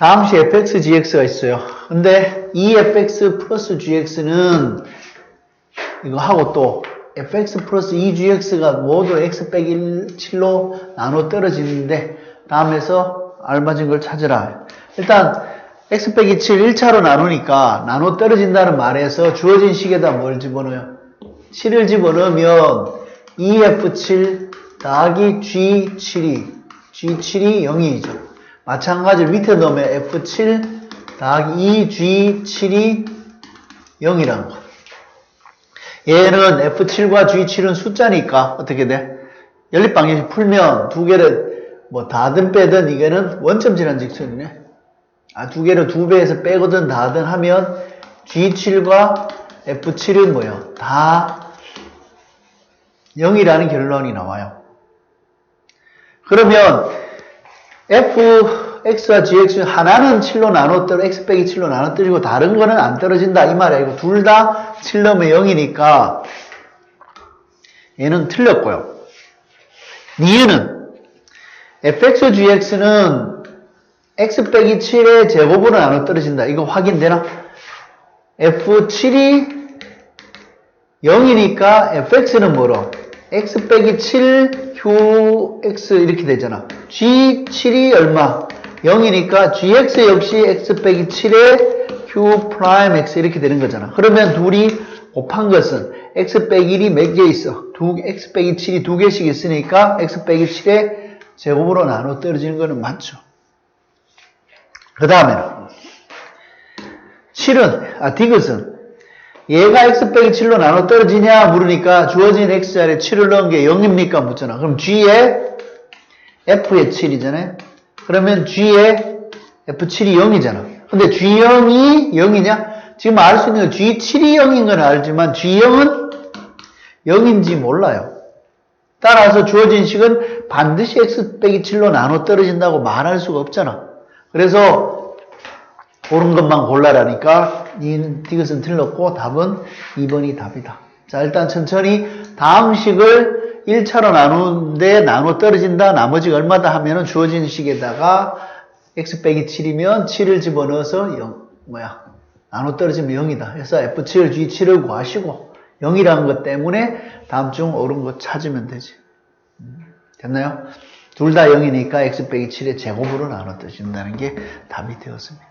다음 시 fx, gx가 있어요. 근데 이 fx 플러스 gx는 이거 하고 또 fx 플러스 2gx가 모두 x 빼기 7로 나눠 떨어지는데 다음에서 알맞은 걸 찾으라. 일단 x 빼기 7 1차로 나누니까 나눠 떨어진다는 말에서 주어진 식에다 뭘 집어넣어요? 7을 집어넣으면 2f7 더하기 g7이 g7이 0이죠. 마찬가지로 밑에 넣으면 f7 더하기 2g7이 0이라는 거. 얘는 F7과 G7은 숫자니까 어떻게 돼? 연립방정식 풀면 두 개를 뭐 다든 빼든 이게는 원점 지난 직선이네. 아, 두 개를 두 배에서 빼거든 다든 하면 G7과 F7은 뭐예요? 다 0이라는 결론이 나와요. 그러면 fx와 gx 하나는 7로 나눠 떨어 x 빼기 7로 나눠 떨어지고 다른 거는 안 떨어진다 이 말이야. 이거 둘 다7 넣으면 0이니까 얘는 틀렸고요. 이유는 fx, gx는 x 빼기 7의 제곱으로 나눠 떨어진다. 이거 확인되나? f7이 0이니까 fx는 뭐로? X 빼기 7 qx 이렇게 되잖아. g7이 얼마? 0이니까 gx 역시 x 빼기 7에 q 프라임 x 이렇게 되는 거잖아. 그러면 둘이 곱한 것은 x 빼기 1이 몇 개 있어? 두, x 빼기 7이 두 개씩 있으니까 x 빼기 7에 제곱으로 나눠 떨어지는 거는 맞죠. 그 다음에는 7은, 아, 디귿은 얘가 x 빼기 7로 나눠 떨어지냐 물으니까 주어진 x자리에 7을 넣은 게 0입니까? 묻잖아. 그럼 g에 f의 7이잖아요. 그러면 g에 f7이 0이잖아. 근데 g0이 0이냐? 지금 알 수 있는 건 g7이 0인 건 알지만 g0은 0인지 몰라요. 따라서 주어진 식은 반드시 x 빼기 7로 나눠 떨어진다고 말할 수가 없잖아. 그래서 옳은 것만 골라라니까 이 디귿은 틀렸고 답은 2번이 답이다. 자 일단 천천히 다음 식을 1차로 나누는데 나눠 떨어진다 나머지가 얼마다 하면은 주어진 식에다가 x 빼기 7이면 7을 집어넣어서 0 뭐야 나눠 떨어지면 0이다. 그래서 f7, g7을 구하시고 0이라는 것 때문에 다음 중 옳은 거 찾으면 되지. 음, 됐나요? 둘 다 0이니까 x 빼기 7의 제곱으로 나눠 떨어진다는 게 답이 되었습니다.